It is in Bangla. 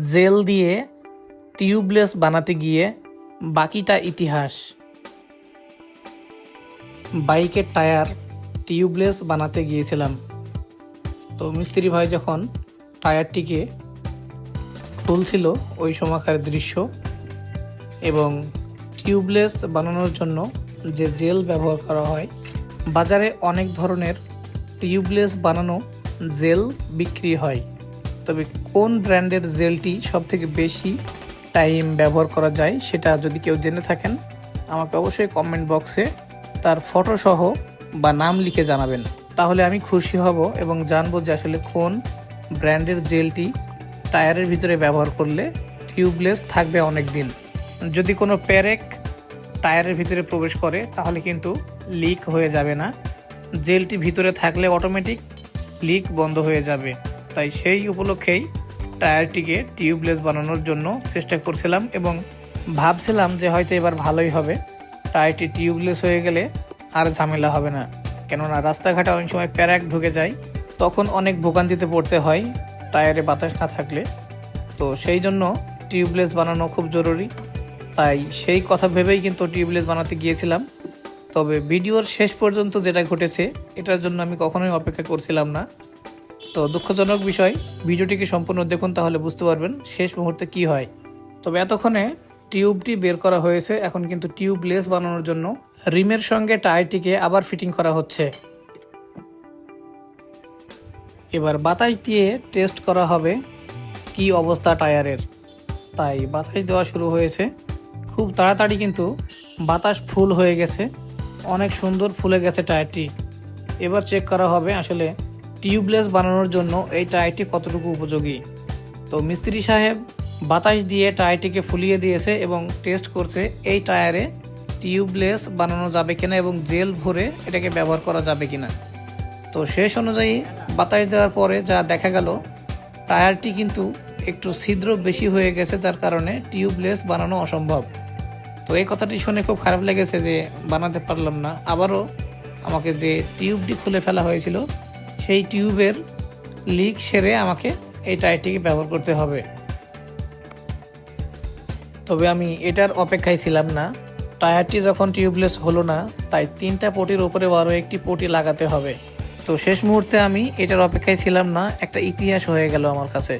জেল দিয়ে টিউবলেস বানাতে গিয়ে বাকিটা ইতিহাস। বাইকের টায়ার টিউবলেস বানাতে গিয়েছিলাম। তো মিস্ত্রি ভাই যখন টায়ারটিকে খুলছিল ওই সময়কার দৃশ্য এবং টিউবলেস বানানোর জন্য যে জেল ব্যবহার করা হয়, বাজারে অনেক ধরনের টিউবলেস বানানো জেল বিক্রি হয়। তবে কোন ব্র্যান্ডের জেলটি সবথেকে বেশি টাইম ব্যবহার করা যায় সেটা যদি কেউ জেনে থাকেন, আমাকে অবশ্যই কমেন্ট বক্সে তার ফটো সহ বা নাম লিখে জানাবেন। তাহলে আমি খুশি হব এবং জানব যে আসলে কোন ব্র্যান্ডের জেলটি টায়ারের ভিতরে ব্যবহার করলে টিউবলেস থাকবে অনেক দিন যদি কোনো প্যারেক টায়ারের ভিতরে প্রবেশ করে, তাহলে কিন্তু লিক হয়ে যাবে না। জেলটি ভিতরে থাকলে অটোমেটিক লিক বন্ধ হয়ে যাবে। তাই সেই উপলক্ষেই টায়ারটিকে টিউবলেস বানানোর জন্য চেষ্টা করছিলাম এবং ভাবছিলাম যে হয়তো এবার ভালোই হবে। টায়ারটি টিউবলেস হয়ে গেলে আর ঝামেলা হবে না। কেননা রাস্তাঘাটে অনেক সময় প্যারাক ঢুকে যায়, তখন অনেক ভোগান্তিতে পড়তে হয়, টায়ারে বাতাস না থাকলে। তো সেই জন্য টিউবলেস বানানো খুব জরুরি। তাই সেই কথা ভেবেই কিন্তু টিউবলেস বানাতে গিয়েছিলাম। তবে ভিডিওর শেষ পর্যন্ত যেটা ঘটেছে, এটার জন্য আমি কখনোই অপেক্ষা করছিলাম না। তো দুঃখজনক বিষয়। ভিডিওটিকে সম্পূর্ণ দেখুন তাহলে বুঝতে পারবেন শেষ মুহূর্তে কি হয়। তবে এতক্ষণে টিউবটি বের করা হয়েছে, এখন কিন্তু টিউবলেস বানানোর জন্য রিমের সঙ্গে টায়ারটিকে আবার ফিটিং করা হচ্ছে। এবার বাতাস দিয়ে টেস্ট করা হবে কি অবস্থা টায়ারের। তাই বাতাস দেওয়া শুরু হয়েছে। খুব তাড়াতাড়ি কিন্তু বাতাস ফুল হয়ে গেছে। অনেক সুন্দর ফুলে গেছে টায়ারটি। এবার চেক করা হবে আসলে টিউবলেস বানানোর জন্য এই টায়ারটি কতটুকু উপযোগী? তো মিস্ত্রি সাহেব বাতাস দিয়ে টায়ারটিকে ফুলিয়ে দিয়েছে এবং টেস্ট করছে এই টায়ারে টিউবলেস বানানো যাবে কিনা এবং জেল ভরে এটাকে ব্যবহার করা যাবে কিনা। তো শেষ অনুযায়ী বাতাস দেওয়ার পরে যা দেখা গেল, টায়ারটি কিন্তু একটু ছিদ্র বেশি হয়ে গেছে যার কারণে টিউবলেস বানানো অসম্ভব। তো এই কথাটি শুনে খুব খারাপ লেগেছে যে বানাতে পারলাম না। আবারও আমাকে যে টিউবটি খুলে ফেলা হয়েছিল সেই টিউবের লিক সেরে আমাকে এই টায়ারটিকে ব্যবহার করতে হবে। তবে আমি এটার অপেক্ষায় ছিলাম না। টায়ারটি যখন টিউবলেস হলো না, তাই তিনটা পটির ওপরে আরও একটি পটি লাগাতে হবে। তো শেষ মুহূর্তে আমি এটার অপেক্ষায় ছিলাম না, একটা ইতিহাস হয়ে গেল আমার কাছে।